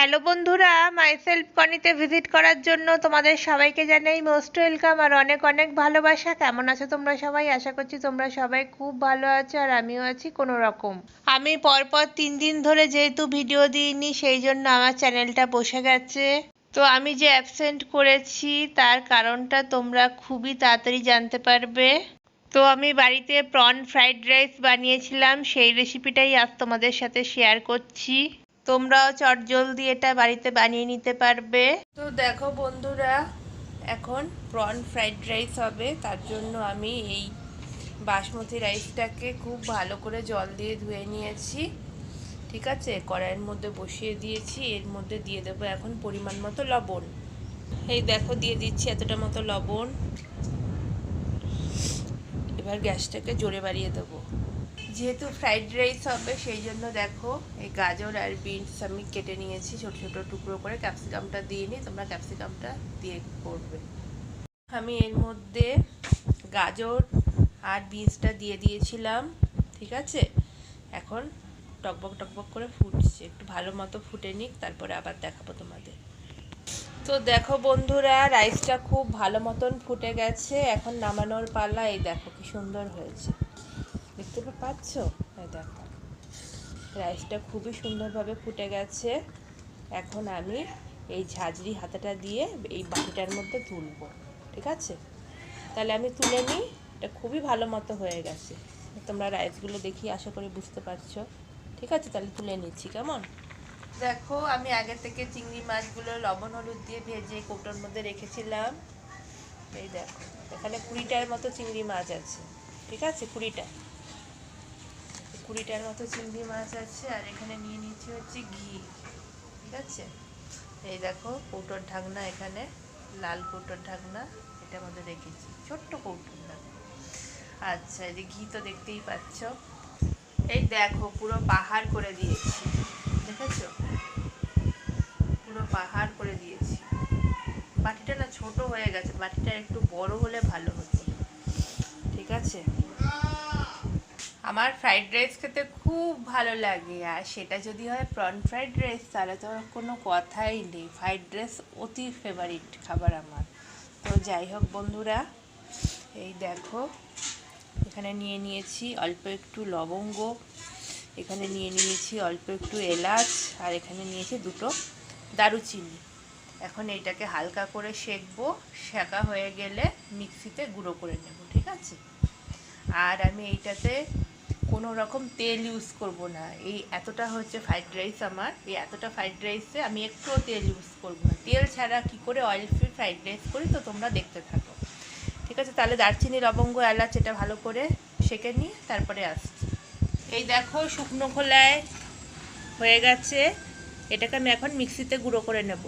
Hello বন্ধুরা myself কনিতে visit করার জন্য তোমাদের সবাইকে জানাই মোস্ট ওয়েলকাম আর অনেক অনেক ভালোবাসা। কেমন আছো তোমরা সবাই? আশা করছি তোমরা সবাই খুব ভালো আছো আর আমিও আছি কোনো রকম আমি পরপর তিন দিন ধরে যেহেতু ভিডিও দিইনি, সেই জন্য আমার চ্যানেলটা বসে গেছে। তো আমি যে অ্যাবসেন্ট করেছি, তার কারণটা তোমরা খুবই তাড়াতাড়ি জানতে পারবে। তো আমি বাড়িতে প্রন ফ্রাইড রাইস বানিয়েছিলাম, সেই রেসিপিটাই আজ তোমাদের সাথে শেয়ার করছি। তোমরাও চটজলদি এটা বাড়িতে বানিয়ে নিতে পারবে। তো দেখো বন্ধুরা, এখন প্রন ফ্রাইড রাইস হবে। তার জন্য আমি এই বাসমতি রাইসটাকে খুব ভালো করে জল দিয়ে ধুয়ে নিয়েছি। ঠিক আছে? কড়াইয়ের মধ্যে বসিয়ে দিয়েছি। এর মধ্যে দিয়ে দেবো এখন পরিমাণ মতো লবণ। এই দেখো, দিয়ে দিচ্ছি এতটা মতো লবণ। এবার গ্যাসটাকে জোরে বাড়িয়ে দেবো। যেহেতু ফ্রাইড রাইস হবে, সেই জন্য দেখো, এই গাজর আর বিনস আমি কেটে নিয়েছি, ছোট ছোট টুকরো করে। ক্যাপসিকামটা দিয়ে নিই তোমরা ক্যাপসিকামটা দিয়ে করবে। আমি এর মধ্যে গাজর আর বিনসটা দিয়ে দিয়েছিলাম, ঠিক আছে? এখন টকবক টকবক করে ফুটছে, একটু ভালো মতো ফুটে নিক, তারপরে আবার দেখাবো তোমাদের। তো দেখো বন্ধুরা রাইসটা খুব ভালো মতন ফুটে গেছে, এখন নামানোর পালা, এই দেখো কি সুন্দর হয়েছে। দেখতে পাচ্ছ? দেখো। রাইসটা খুবই সুন্দরভাবে ফুটে গেছে। এখন আমি এই ঝাঁঝরি হাতাটা দিয়ে এই বাটিটার মধ্যে তুলবো, ঠিক আছে? তাহলে আমি তুলে নিই। এটা খুবই ভালো মতো হয়ে গেছে। তোমরা রাইসগুলো দেখি, আশা করি বুঝতে পারছ। ঠিক আছে, তাহলে তুলে নিচ্ছি, কেমন? দেখো, আমি আগে থেকে চিংড়ি মাছগুলো লবণ, হলুদ দিয়ে ভেজে কৌটোর মধ্যে রেখেছিলাম। এই দেখো, এখানে কুড়িটার মতো চিংড়ি মাছ আছে। ঠিক আছে, কুড়িটা। কুড়িটার মতো চিংড়ি মাছ আছে, আর এখানে নিয়ে নিচ্ছি হচ্ছে ঘি, ঠিক আছে? এই দেখো কৌটোর ঢাকনা এখানে, লাল কৌটোর ঢাকনা, এটার মধ্যে রেখেছি, ছোট্ট কৌটোর ঢাকনা। আচ্ছা এই যে ঘি তো দেখতেই পাচ্ছ। এই দেখো, পুরো পাহাড় করে দিয়েছি, দেখেছ? পুরো পাহাড় করে দিয়েছি। বাটিটা না ছোট হয়ে গেছে, বাটিটা একটু বড় হলে ভালো হতো, ঠিক আছে? আমার ফ্রাইড রাইস খেতে খুব ভালো লাগে, আর সেটা যদি হয় প্রন ফ্রাইড রাইস তাহলে তো কোনো কথাই নেই। ফ্রাইড রাইস অতি ফেভারিট খাবার আমার। তো যাই হোক বন্ধুরা, এই দেখো, এখানে নিয়ে নিয়েছি অল্প একটু লবঙ্গ, এখানে নিয়ে নিয়েছি অল্প একটু এলাচ, আর এখানে নিয়েছি দুটো দারুচিনি। এখন এইটাকে হালকা করে সেকবো, সেকা হয়ে গেলে মিক্সিতে গুঁড়ো করে নেব, ঠিক আছে? আর আমি এইটাতে কোনো রকম তেল ইউজ করব না। এই এতটা হচ্ছে ফ্রাইড রাইস আমার। এই এতটা ফ্রাইড রাইসে আমি একটুও তেল ইউজ করব না। তেল ছাড়া কি করে অয়েল ফ্রি ফ্রাইড রাইস করি তো তোমরা দেখতে থাকো। ঠিক আছে, তাহলে দারচিনি, লবঙ্গ, এলাচ এটা ভালো করে সেকে নিয়ে তারপরে আসছি। এই দেখো শুকনো খোলায় হয়ে গেছে। এটাকে আমি এখন মিক্সিতে গুঁড়ো করে নেব।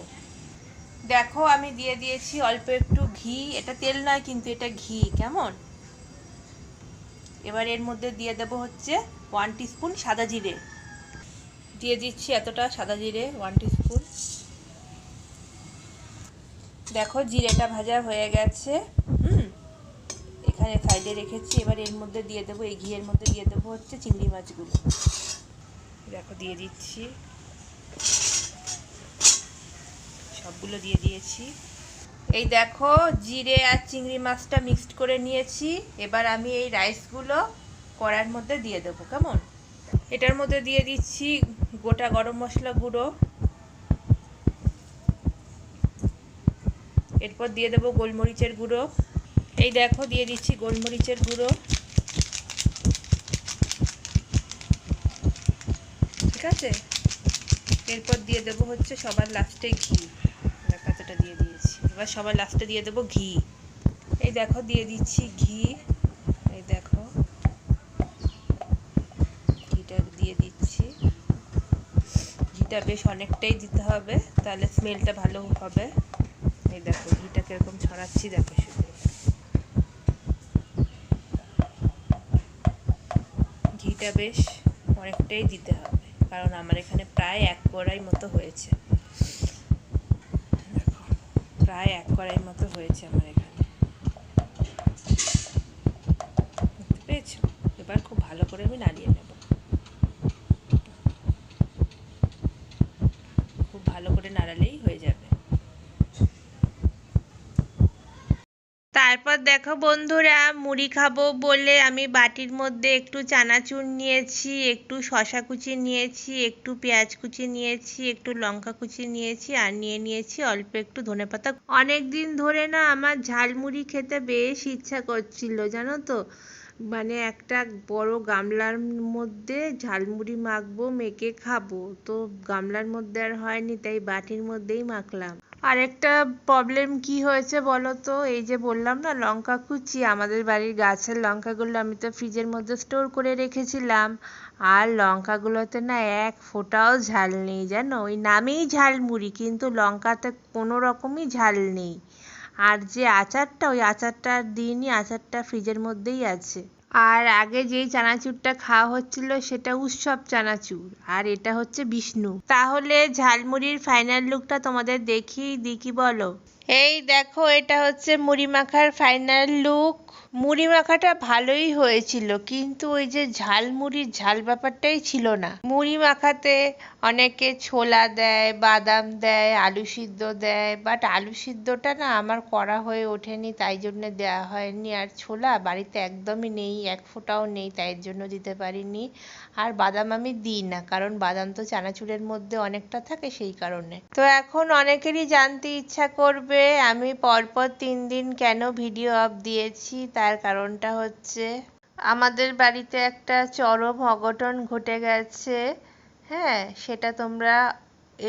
দেখো আমি দিয়ে দিয়েছি অল্প একটু ঘি। এটা তেল নয় কিন্তু এটা ঘি, কেমন? এবার এর মধ্যে দিয়ে দেব হচ্ছে ওয়ান টিস্পুন সাদা জিরে। দিয়ে দিচ্ছি এতটা সাদা জিরে ওয়ান টিস্পুন দেখো জিরেটা ভাজা হয়ে গেছে এখানে সাইডে রেখেছি, এবার এর মধ্যে দিয়ে দেবো, এই ঘিয়ের মধ্যে দিয়ে দেবো হচ্ছে চিংড়ি মাছগুলো। দেখো দিয়ে দিচ্ছি। সবগুলো দিয়ে দিয়েছি। এই দেখো, জিরে আর চিংড়ি মাছটা মিক্সড করে নিয়েছি। এবার আমি এই রাইসগুলো কড়ার মধ্যে দিয়ে দেবো, কেমন? এটার মধ্যে দিয়ে দিচ্ছি গোটা গরম মশলা গুঁড়ো। এরপর দিয়ে দেবো গোলমরিচের গুঁড়ো। এই দেখো, দিয়ে দিচ্ছি গোলমরিচের গুঁড়ো। ঠিক আছে? এরপর দিয়ে দেবো হচ্ছে সবার লাস্টে ঘি। কতটা দিয়ে দিয়েছি। এবার সবার লাস্টে দিয়ে দেবো ঘি। এই দেখো, দিয়ে দিচ্ছি ঘি। এই দেখো, ঘিটা দিয়ে দিচ্ছি। ঘিটা বেশ অনেকটাই দিতে হবে, তাহলে স্মেলটা ভালো হবে। এই দেখো, ঘিটা কীরকম ছড়াচ্ছি, দেখো শুধু। ঘিটা বেশ অনেকটাই দিতে হবে, কারণ আমার এখানে প্রায় এক কড়াই মতো হয়েছে দেখো প্রায় এক কড়াই মতো হয়েছে আমার এখানে। বুঝতে এবার খুব ভালো করে আমি নাড়িয়ে নেব। খুব ভালো করে নাড়ালেই হয়ে যাবে। তারপর দেখো বন্ধুরা, মুড়ি খাব বলে আমি বাটির মধ্যে একটু চানাচুর নিয়েছি, একটু শশা কুচি নিয়েছি, একটু পেঁয়াজ কুচি নিয়েছি, একটু লঙ্কা কুচি নিয়েছি আর নিয়ে নিয়েছি অল্প একটু ধনেপাতা অনেক দিন ধরে না আমার ঝালমুড়ি খেতে বেশ ইচ্ছা করছিল, জানো তো? মানে একটা বড় গামলার মধ্যে ঝালমুড়ি মাখবো, মেখে খাব। তো গামলার মধ্যে আর হয়নি, তাই বাটির মধ্যেই মাখলাম। আরেকটা প্রবলেম কি হয়েছে বলো তো এই যে বললাম না, লঙ্কা কুচি, আমাদের বাড়ির গাছের লঙ্কাগুলো আমি তো ফ্রিজের মধ্যে স্টোর করে রেখেছিলাম। আর লঙ্কাগুলোতে না এক ফোঁটাও ঝাল নেই জানো? ওই নামেই ঝালমুড়ি কিন্তু লঙ্কাতে কোনো রকমই ঝাল নেই। আর যে আচারটা, ওই আচারটা আর দিইনি, আচারটা ফ্রিজের মধ্যেই আছে। আর আগে যেই চানাচুরটা খাওয়া হচ্ছিল সেটা উৎসব চানাচুর, আর এটা হচ্ছে বিষ্ণু। তাহলে ঝালমুড়ির ফাইনাল লুকটা তোমাদের দেখিয়ে দিই, কি বলো? এই দেখো, এটা হচ্ছে মুড়ি মাখার ফাইনাল লুক মুড়ি মাখাটা ভালোই হয়েছিল, কিন্তু ওই যে ঝাল মুড়ির ঝাল ব্যাপারটাই ছিল না। মুড়ি মাখাতে অনেকে ছোলা দেয়, বাদাম দেয়, আলু সিদ্ধ দেয় বাট আলু সিদ্ধটা না আমার করা হয়ে ওঠেনি, তাই জন্য দেওয়া হয়নি। আর ছোলা বাড়িতে একদমই নেই, এক ফোঁটাও নেই, তাই জন্য দিতে পারিনি। আর বাদাম আমি দিই না, কারণ বাদাম তো চানাচুরের মধ্যে অনেকটা থাকে সেই কারণে। তো এখন অনেকেরই জানতে ইচ্ছা করবে আমি পরপর তিন দিন কেন ভিডিও অফ দিয়েছি তার কারণটা হচ্ছে আমাদের বাড়িতে একটা চরম অঘটন ঘটে গেছে। হ্যাঁ সেটা তোমরা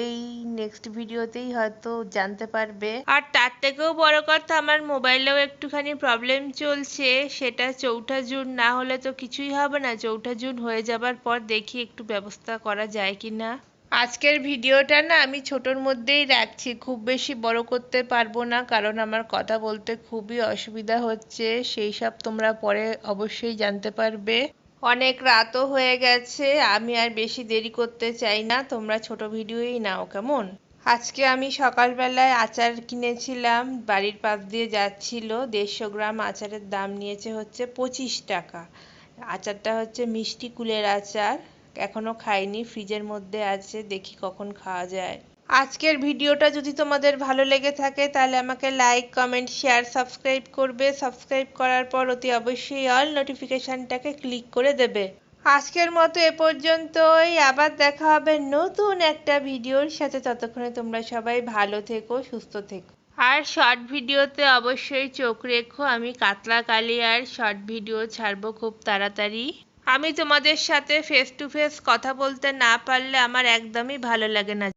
এই নেক্সট ভিডিওতেই হয়তো জানতে পারবে। আর তার থেকেও বড় কথা, আমার মোবাইলেও একটুখানি প্রবলেম চলছে। সেটা চৌঠা জুন, না হলে তো কিছুই হবে না। চৌঠা জুন হয়ে যাবার পর দেখি একটু ব্যবস্থা করা যায় কি না আজকের ভিডিওটা না আমি ছোটোর মধ্যেই রাখছি। খুব বেশি বড় করতে পারব না, কারণ আমার কথা বলতে খুবই অসুবিধা হচ্ছে। সেই সব তোমরা পরে অবশ্যই জানতে পারবে। অনেক রাতও হয়ে গেছে, আমি আর বেশি দেরি করতে চাই না। তোমরা ছোট ভিডিওই নাও, কেমন? আজকে আমি সকালবেলায় আচার কিনেছিলাম, বাড়ির পাশ দিয়ে যাচ্ছিল। দেড়শো গ্রাম আচারের দাম নিয়েছে হচ্ছে পঁচিশ টাকা। আচারটা হচ্ছে মিষ্টি কুলের আচার। এখনও খাইনি, ফ্রিজের মধ্যে আছে, দেখি কখন খাওয়া যায়। আজকের ভিডিওটা যদি তোমাদের ভালো লেগে থাকে, তাহলে আমাকে লাইক কমেন্ট শেয়ার সাবস্ক্রাইব করবে। সাবস্ক্রাইব করার পর অতি অবশ্যই অল নোটিফিকেশানটাকে ক্লিক করে দেবে। আজকের মতো এ পর্যন্তই। আবার দেখা হবে নতুন একটা ভিডিওর সাথে। ততক্ষণে তোমরা সবাই ভালো থেকো, সুস্থ থেকো। আর শর্ট ভিডিওতে অবশ্যই চোখ রেখো। আমি কাতলা কালিয়ার শর্ট ভিডিও ছাড়বো খুব তাড়াতাড়ি। আমি তোমাদের সাথে ফেস টু ফেস কথা বলতে না পারলে আমার একদমই ভালো লাগে না।